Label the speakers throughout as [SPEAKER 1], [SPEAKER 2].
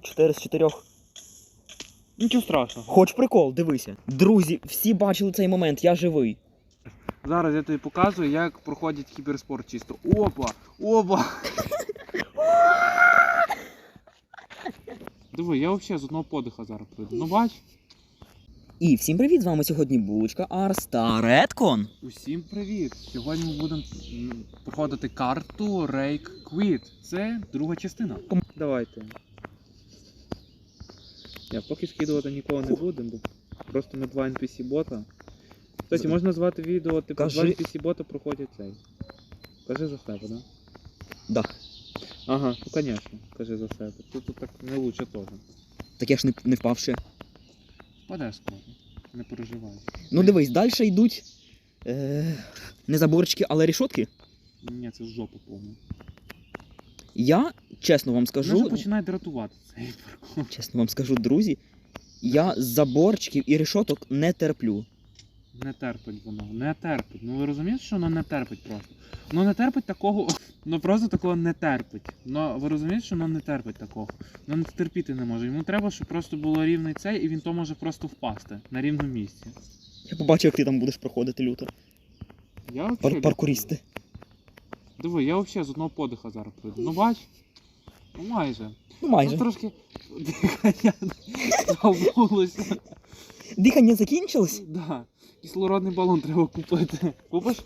[SPEAKER 1] 4 з 4.
[SPEAKER 2] Нічого страшного.
[SPEAKER 1] Хоч прикол, дивися. Друзі, всі бачили цей момент, я живий.
[SPEAKER 2] Зараз я тобі показую, як проходить кіберспорт чисто. Опа! Опа! Диви, я взагалі з одного подиха зараз прийду. Ну бач?
[SPEAKER 1] І всім привіт! З вами сьогодні Булочка Арс та Редкон.
[SPEAKER 2] Усім привіт! Сьогодні ми будемо проходити карту Rake Quit. Це друга частина. Давайте. Я поки скидувати нікого не будемо, бо просто ми два NPC бота. Кстати, можна назвати відео, типу
[SPEAKER 1] Кажи-
[SPEAKER 2] два NPC бота проходять цей. Кажи за себе, да?
[SPEAKER 1] Да.
[SPEAKER 2] Ага, ну конечно, кажи за себе. Тут, тут так не лучше теж.
[SPEAKER 1] Так я ж не, не впав ще.
[SPEAKER 2] Паде скоро. Не переживай.
[SPEAKER 1] Ну дивись, далі йдуть. Е, не заборчики, але рішотки.
[SPEAKER 2] Ні, це жопа повна.
[SPEAKER 1] Я, чесно вам
[SPEAKER 2] Вже
[SPEAKER 1] скажу,
[SPEAKER 2] починає дратувати цей паркур.
[SPEAKER 1] чесно вам скажу, друзі, я заборчиків і решоток не терплю.
[SPEAKER 2] Не терпить воно, не терпить. Ну ви розумієте, що воно не терпить просто. Ну не терпить такого, ну просто такого не терпить. Ну ви розумієте, що воно не терпить такого. Воно не терпіти не може. Йому треба, щоб просто було рівний цей, і він то може просто впасти на рівному місці.
[SPEAKER 1] Я побачив, як ти там будеш проходити люто.
[SPEAKER 2] Я
[SPEAKER 1] Пар- паркурісти.
[SPEAKER 2] Диви, я взагалі з одного подиха зараз прийду. Ну бач? Ну майже.
[SPEAKER 1] Ну
[SPEAKER 2] Ну,
[SPEAKER 1] майже.
[SPEAKER 2] трошки дихання забулося.
[SPEAKER 1] Дихання закінчилось?
[SPEAKER 2] Да. Кислородний балон треба купити. Купиш?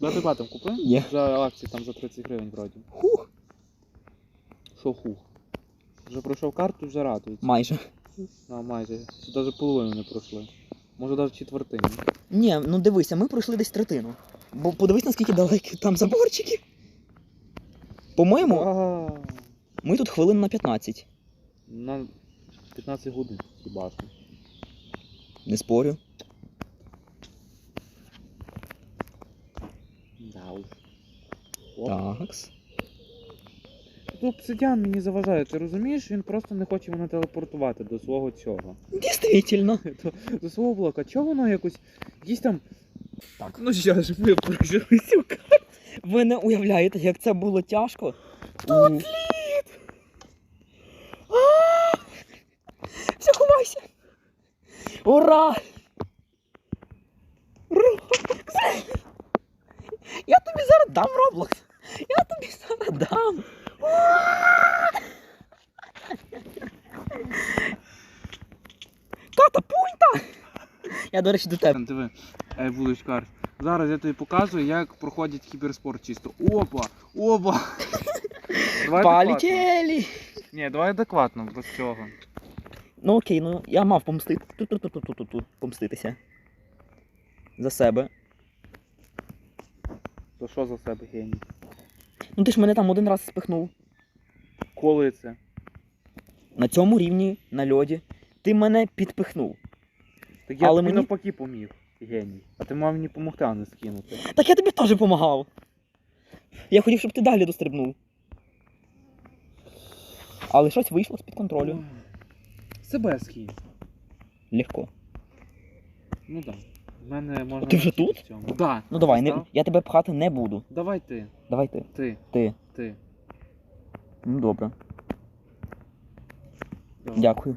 [SPEAKER 2] Дати батом купи?
[SPEAKER 1] Є.
[SPEAKER 2] За акції там за 30 гривень вроді.
[SPEAKER 1] Хух.
[SPEAKER 2] Що хух? Вже пройшов карту, вже радується.
[SPEAKER 1] Майже.
[SPEAKER 2] А, майже. Навіть половину не пройшли. Може навіть четвертину.
[SPEAKER 1] Ні, ну дивися, ми пройшли десь третину. Бо подивись, наскільки далекі там заборчики. По-моєму, ми тут хвилин на 15.
[SPEAKER 2] На 15 годин хіба що.
[SPEAKER 1] Не спорю.
[SPEAKER 2] Да уж. Оп.
[SPEAKER 1] Такс.
[SPEAKER 2] Тут обсидіан мені заважає, ти розумієш? Він просто не хоче мене телепортувати до свого цього.
[SPEAKER 1] Дійсно.
[SPEAKER 2] До, до свого блока. Чого воно якось. Якісь там.
[SPEAKER 1] Так.
[SPEAKER 2] Ну що ж, ми прожили цю
[SPEAKER 1] Ви не уявляєте, як це було тяжко.
[SPEAKER 2] Тут
[SPEAKER 1] А! Все, ховайся! Ура! Роблокс! Я тобі зараз дам Роблокс! Я тобі зараз дам! Катапульта! Я, до речі, до тебе.
[SPEAKER 2] Вуличкар. Зараз я тобі показую, як проходить кіберспорт чисто. Опа! Опа! Давай.
[SPEAKER 1] Полетели!
[SPEAKER 2] Ні, давай адекватно, без цього.
[SPEAKER 1] Ну окей, ну я мав помстити. Тут-тут-тут-тут-тут помститися. За себе.
[SPEAKER 2] То що за себе геній?
[SPEAKER 1] Ну ти ж мене там один раз спихнув.
[SPEAKER 2] Коли це?
[SPEAKER 1] На цьому рівні, на льоді. Ти мене підпихнув.
[SPEAKER 2] Так я
[SPEAKER 1] Але
[SPEAKER 2] тобі
[SPEAKER 1] мені-
[SPEAKER 2] навпаки поміг, геній. А ти мав мені допомогти, а не скинути.
[SPEAKER 1] Так я тобі теж допомагав. Я хотів, щоб ти далі дострибнув. Але щось вийшло з-під контролю.
[SPEAKER 2] Себе скинь.
[SPEAKER 1] Легко.
[SPEAKER 2] Ну так. Да. В мене можна.
[SPEAKER 1] Ти вже
[SPEAKER 2] навчити
[SPEAKER 1] тут?
[SPEAKER 2] цьому. Да.
[SPEAKER 1] Ну давай, не,
[SPEAKER 2] Став?
[SPEAKER 1] я тебе пхати не буду.
[SPEAKER 2] Давай ти.
[SPEAKER 1] Давай ти.
[SPEAKER 2] Ти.
[SPEAKER 1] Ти.
[SPEAKER 2] Ти.
[SPEAKER 1] Ну добре.
[SPEAKER 2] Давай.
[SPEAKER 1] Дякую.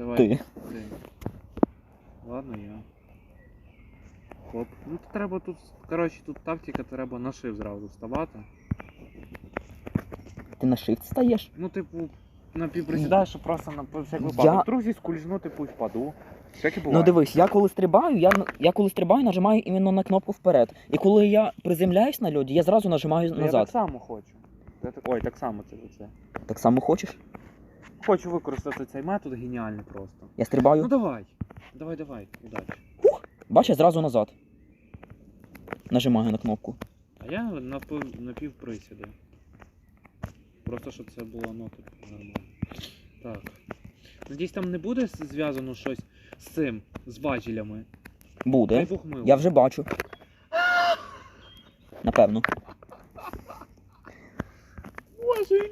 [SPEAKER 2] Давай.
[SPEAKER 1] Ти.
[SPEAKER 2] Ти. Ладно, я. Хоп. Ну то треба тут. Коротше, тут тактика, треба на шив зразу вставати.
[SPEAKER 1] Ти на shift стаєш?
[SPEAKER 2] Ну, типу, напівприсідаєш, щоб просто на всяк
[SPEAKER 1] Я-
[SPEAKER 2] випадок. Друзі, скульзнути, пусть впаду. Всяке буває.
[SPEAKER 1] Ну дивись, я коли стрибаю, я, я коли стрибаю, нажимаю іменно на кнопку вперед. І коли я приземляюсь на льоді, я зразу нажимаю
[SPEAKER 2] Ну, Я так
[SPEAKER 1] назад.
[SPEAKER 2] само хочу. Я так... Ой, так само це це.
[SPEAKER 1] Так само хочеш?
[SPEAKER 2] Хочу використати цей метод геніальний просто.
[SPEAKER 1] Я стрибаю.
[SPEAKER 2] Ну давай. Давай, давай, удачі.
[SPEAKER 1] Бач, я зразу назад. Нажимаю на кнопку.
[SPEAKER 2] А я напів, напівприсіди. Просто щоб це було ну, типу, нормально. Так. Надіюсь, там не буде зв'язано щось з цим, з важелями. Дай
[SPEAKER 1] Буде.
[SPEAKER 2] Бог мило.
[SPEAKER 1] Я вже бачу. Напевно.
[SPEAKER 2] Боже.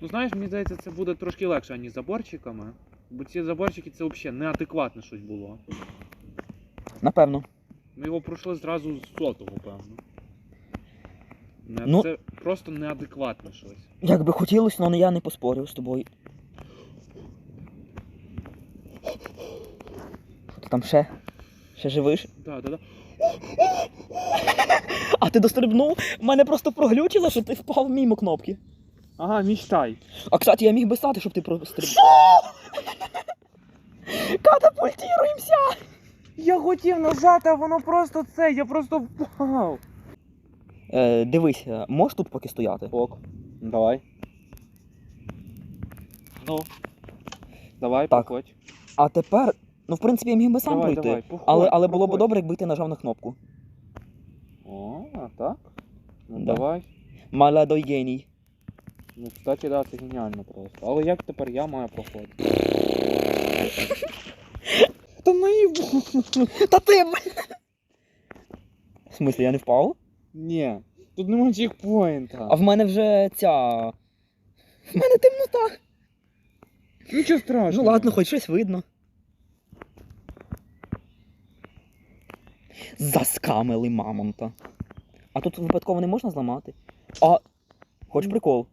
[SPEAKER 2] Ну знаєш, мені здається, це буде трошки легше, аніж заборчиками. Бо ці заборчики це взагалі неадекватне щось було.
[SPEAKER 1] Напевно.
[SPEAKER 2] Ми його пройшли зразу з сотого, певно. Не-
[SPEAKER 1] Ну-
[SPEAKER 2] Це просто неадекватно щось.
[SPEAKER 1] Як би хотілося, але я не поспорю з тобою. Що ти там ще? Ще живиш?
[SPEAKER 2] Да, да, да.
[SPEAKER 1] А ти дострибнув? Мене просто проглючило, що ти впав мимо кнопки.
[SPEAKER 2] Ага, мічтай.
[SPEAKER 1] А кстати, я міг би стати, щоб ти прострибнув. Катапультіруємося!
[SPEAKER 2] Я хотів нажати, а воно просто це, я просто впав.
[SPEAKER 1] Е, дивись, е, можеш тут поки стояти?
[SPEAKER 2] Ок, давай. Ну. Давай,
[SPEAKER 1] Так.
[SPEAKER 2] походь.
[SPEAKER 1] А тепер, ну в принципі, я міг би сам
[SPEAKER 2] давай,
[SPEAKER 1] пройти.
[SPEAKER 2] давай, походь,
[SPEAKER 1] але але було б
[SPEAKER 2] проходь.
[SPEAKER 1] добре, якби ти нажав на кнопку.
[SPEAKER 2] О, а так? Ну
[SPEAKER 1] Да.
[SPEAKER 2] давай.
[SPEAKER 1] Молодой геній.
[SPEAKER 2] Ну, кстати, да, це геніально просто. Але як тепер я маю проходити? Та наїбу.
[SPEAKER 1] Та ти! В смислі, я не впав?
[SPEAKER 2] Ні, тут немає чекпоінта.
[SPEAKER 1] А в мене вже ця. В мене темнота.
[SPEAKER 2] Нічого
[SPEAKER 1] Ну ладно, хоч щось видно. Заскамили мамонта. А тут випадково не можна зламати. А. Хоч прикол.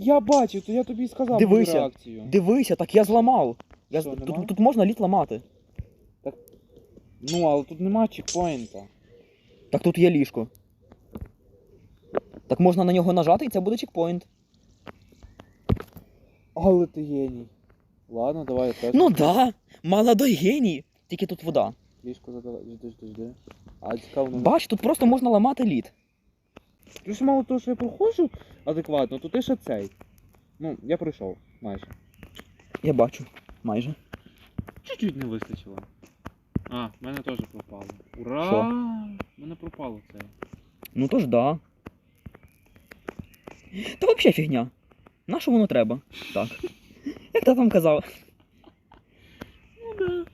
[SPEAKER 2] Я бачив, то я тобі і сказав
[SPEAKER 1] Дивися.
[SPEAKER 2] реакцію.
[SPEAKER 1] Дивися, так я зламав. Я...
[SPEAKER 2] Що,
[SPEAKER 1] з-
[SPEAKER 2] нема?
[SPEAKER 1] Тут, тут можна лід ламати.
[SPEAKER 2] Ну, але тут нема чекпоінта.
[SPEAKER 1] Так тут є ліжко. Так можна на нього нажати і це буде чекпоінт.
[SPEAKER 2] Але ти геній. Ладно, давай я теж.
[SPEAKER 1] Ну да, молодой геній. Тільки тут вода.
[SPEAKER 2] Ліжко задавай. Жди, жди, жди. А цікаво, ну.
[SPEAKER 1] Бач, тут просто можна ламати лід.
[SPEAKER 2] Плюс мало того, що я проходжу адекватно, то ти ще цей. Ну, я пройшов, майже.
[SPEAKER 1] Я бачу. Майже.
[SPEAKER 2] Чуть-чуть не вистачило. А, в мене теж пропало. Ура!
[SPEAKER 1] Що?
[SPEAKER 2] В мене пропало це.
[SPEAKER 1] Ну то ж да. Та взагалі фігня. На що воно треба? Так. Як ти там казав?
[SPEAKER 2] Ну да.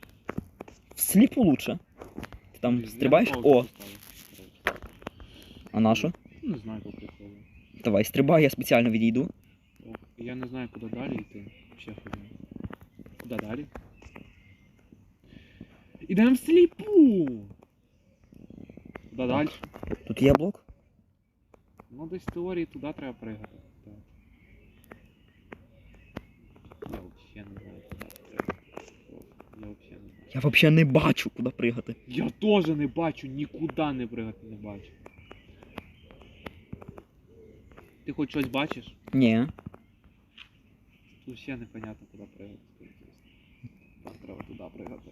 [SPEAKER 1] Всліпу лучше. Ти там стрибаєш? О, а на що?
[SPEAKER 2] Не знаю, як приколу.
[SPEAKER 1] Давай, стрибай, я спеціально відійду.
[SPEAKER 2] Я не знаю, куди далі йти. Ще ходимо. Куди далі? Ідемо всліпу! Куди далі?
[SPEAKER 1] Тут є блок?
[SPEAKER 2] Ну, десь в теорії туди треба пригати. Так. Я взагалі не знаю, куди. Я взагалі не знаю.
[SPEAKER 1] Я взагалі не бачу, куди пригати.
[SPEAKER 2] Я теж не бачу, нікуди не пригати не бачу. Ти хоч щось бачиш?
[SPEAKER 1] Ні.
[SPEAKER 2] Тут ще непонятно, куди пригати. Так, треба туди пригати.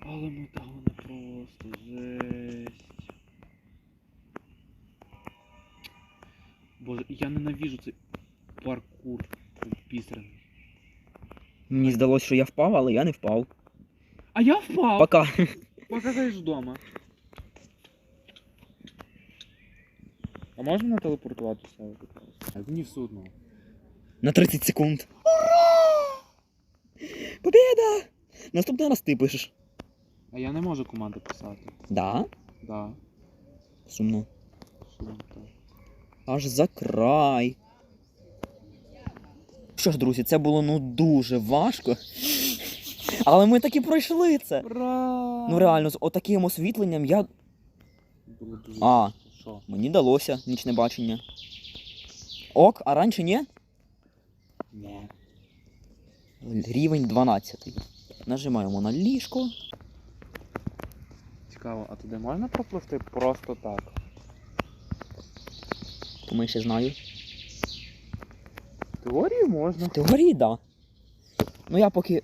[SPEAKER 2] Але мотало не просто жесть. Боже, я ненавижу цей паркур бісерний.
[SPEAKER 1] Мені здалося, що я впав, але я не впав.
[SPEAKER 2] А я впав!
[SPEAKER 1] Пока.
[SPEAKER 2] Пока Покажеш вдома. Можна мене телепортувати? Мені все одно.
[SPEAKER 1] На 30 секунд. Ура! Побєда! Наступний раз ти пишеш.
[SPEAKER 2] А я не можу команди писати.
[SPEAKER 1] Да?
[SPEAKER 2] Да.
[SPEAKER 1] Сумно.
[SPEAKER 2] Сумно, так.
[SPEAKER 1] Аж за край. Що ж, друзі, це було ну дуже важко. Але ми таки пройшли це.
[SPEAKER 2] Ура!
[SPEAKER 1] Ну реально, з отаким освітленням я.
[SPEAKER 2] Було дуже
[SPEAKER 1] А.
[SPEAKER 2] Що?
[SPEAKER 1] Мені далося нічне бачення. Ок, а раніше ні?
[SPEAKER 2] Ні.
[SPEAKER 1] Рівень 12. Нажимаємо на ліжко.
[SPEAKER 2] Цікаво, а туди можна пропливти просто так?
[SPEAKER 1] Тому я ще знаю.
[SPEAKER 2] В теорії можна.
[SPEAKER 1] В теорії, да. Ну я поки.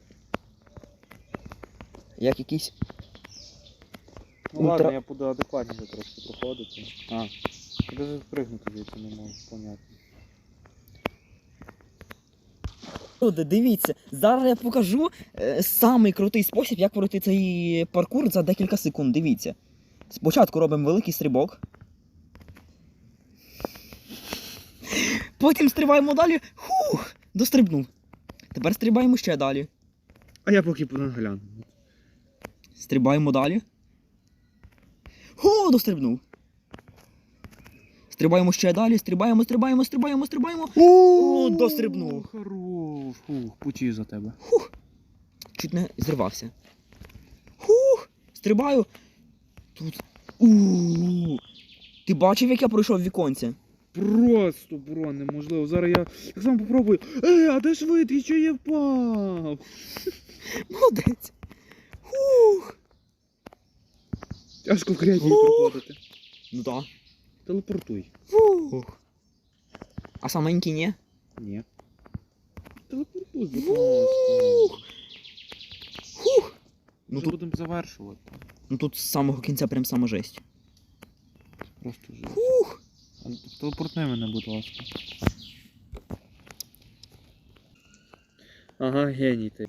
[SPEAKER 1] Як якийсь.
[SPEAKER 2] Ну ладно, я буду адекватніше трошки проходити. А. Я даже спригнути звідси не можу, понятно.
[SPEAKER 1] Люди, дивіться, зараз я покажу е, самий крутий спосіб, як пройти цей паркур за декілька секунд. Дивіться. Спочатку робимо великий стрибок. Потім стрибаємо далі. Хух! Дострибнув. Тепер стрибаємо ще далі.
[SPEAKER 2] А я поки понагляну.
[SPEAKER 1] Стрибаємо далі. Ху, дострибнув. Стрибаємо ще далі, стрибаємо, стрибаємо, стрибаємо, стрибаємо. О, дострибнув.
[SPEAKER 2] Хорош. Фух, пучі за тебе.
[SPEAKER 1] Чуть не зірвався. Хух! Стрибаю. Тут. у Ти бачив, як я пройшов віконце?
[SPEAKER 2] Просто, бро, неможливо. Зараз я так само попробую. Ей, а де швидкість, що я впав?
[SPEAKER 1] Молодець. Ух.
[SPEAKER 2] Тяжко в креативі
[SPEAKER 1] Ух.
[SPEAKER 2] проходити.
[SPEAKER 1] Ну так.
[SPEAKER 2] Телепортуй.
[SPEAKER 1] Ух. А саменький ні?
[SPEAKER 2] Ні. Телепортуй, будь
[SPEAKER 1] Ух.
[SPEAKER 2] ласка. Ну тут будемо завершувати.
[SPEAKER 1] ну тут з самого кінця прям сама жесть.
[SPEAKER 2] Просто вже.
[SPEAKER 1] Ух.
[SPEAKER 2] Телепортни мене, будь ласка. Ага, геній ти.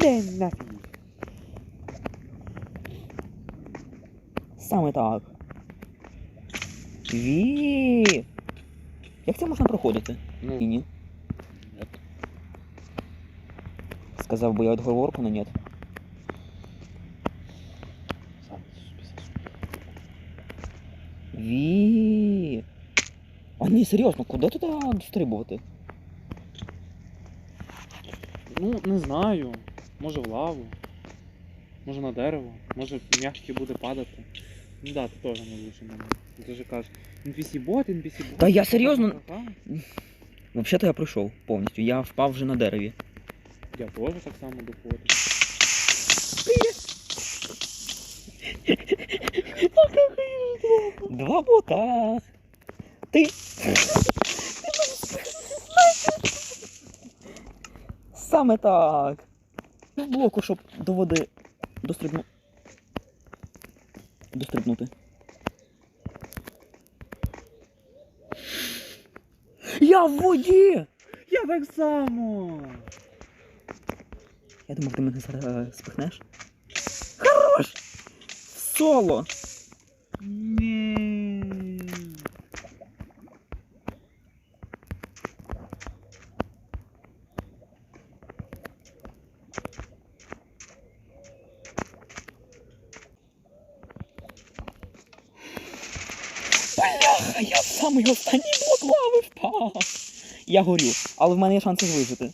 [SPEAKER 2] Де нафіг?
[SPEAKER 1] Саме так. Ві. Як це можна проходити?
[SPEAKER 2] Ну,
[SPEAKER 1] Ні, ні. Сказав би я отговорку, но нет. Ві. А ні, серйозно, куди туди дострибувати?
[SPEAKER 2] Ну, не знаю. Може в лаву. Може на дерево. Може м'ячки буде падати. Ну да, ти теж не лише мене. Ти ж кажеш, NPC бот, NPC бот.
[SPEAKER 1] Та я серйозно? Взагалі-то я пройшов повністю. Я впав вже на дереві.
[SPEAKER 2] Я теж так само доходжу.
[SPEAKER 1] Два бота. Ти. Саме так. В блоку, щоб до води дострибну. Дострибнути. Я в воді!
[SPEAKER 2] Я так само!
[SPEAKER 1] Я думав, ти мене зараз е, спихнеш. Хорош! Соло!
[SPEAKER 2] Ні.
[SPEAKER 1] Бляха, я в самий останній блок лави впав. Я горю, але в мене є шанси вижити.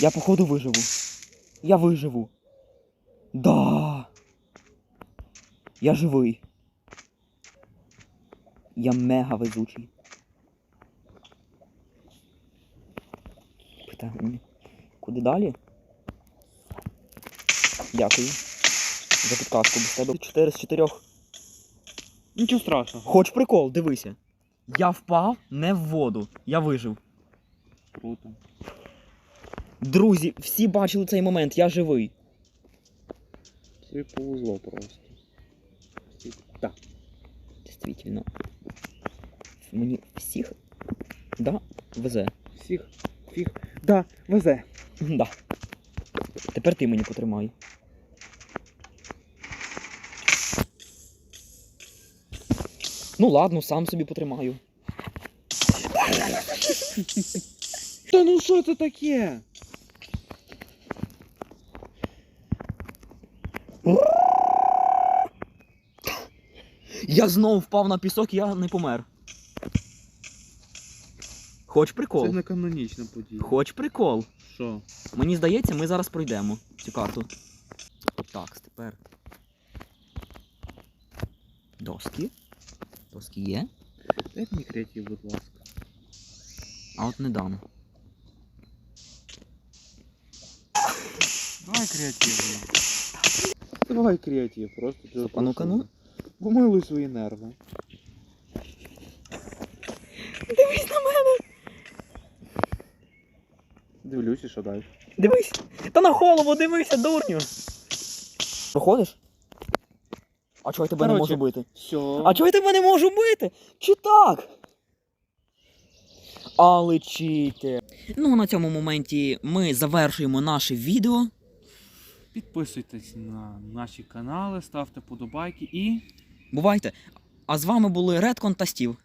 [SPEAKER 1] Я походу виживу. Я виживу. Да. Я живий. Я мега везучий. Питання. Куди далі? Дякую. За підказку без тебе. 4 з 4.
[SPEAKER 2] Нічого страшного.
[SPEAKER 1] Хоч прикол, дивися. Я впав не в воду. Я вижив.
[SPEAKER 2] Круто.
[SPEAKER 1] Друзі, всі бачили цей момент, я живий.
[SPEAKER 2] Це повезло просто. Так.
[SPEAKER 1] Дійсно. Мені всіх. Да, везе.
[SPEAKER 2] Всіх. Фіг. Да, везе.
[SPEAKER 1] Да. Тепер ти мені потримай. Ну ладно, сам собі потримаю.
[SPEAKER 2] Та ну що це таке?
[SPEAKER 1] Я знову впав на пісок, я не помер. Хоч прикол.
[SPEAKER 2] Це не канонічна подія.
[SPEAKER 1] Хоч прикол.
[SPEAKER 2] Що?
[SPEAKER 1] Мені здається, ми зараз пройдемо цю карту. Так, тепер. Доски. Доски є.
[SPEAKER 2] Дайте мені креатив, будь ласка.
[SPEAKER 1] А от не дам.
[SPEAKER 2] Давай креатив. Давай креатив, просто тебе
[SPEAKER 1] А ну-ка, ну.
[SPEAKER 2] Помилуй свої нерви.
[SPEAKER 1] Дивись на мене!
[SPEAKER 2] Дивлюся, що далі.
[SPEAKER 1] Дивись! Та на голову дивися, дурню! Проходиш? А чого я тебе не можу бити?
[SPEAKER 2] Все.
[SPEAKER 1] А чого я тебе не можу бити? Чи так? Але читер. Ну, на цьому моменті ми завершуємо наше відео.
[SPEAKER 2] Підписуйтесь на наші канали, ставте подобайки і.
[SPEAKER 1] Бувайте. А з вами були Редкон та Стів.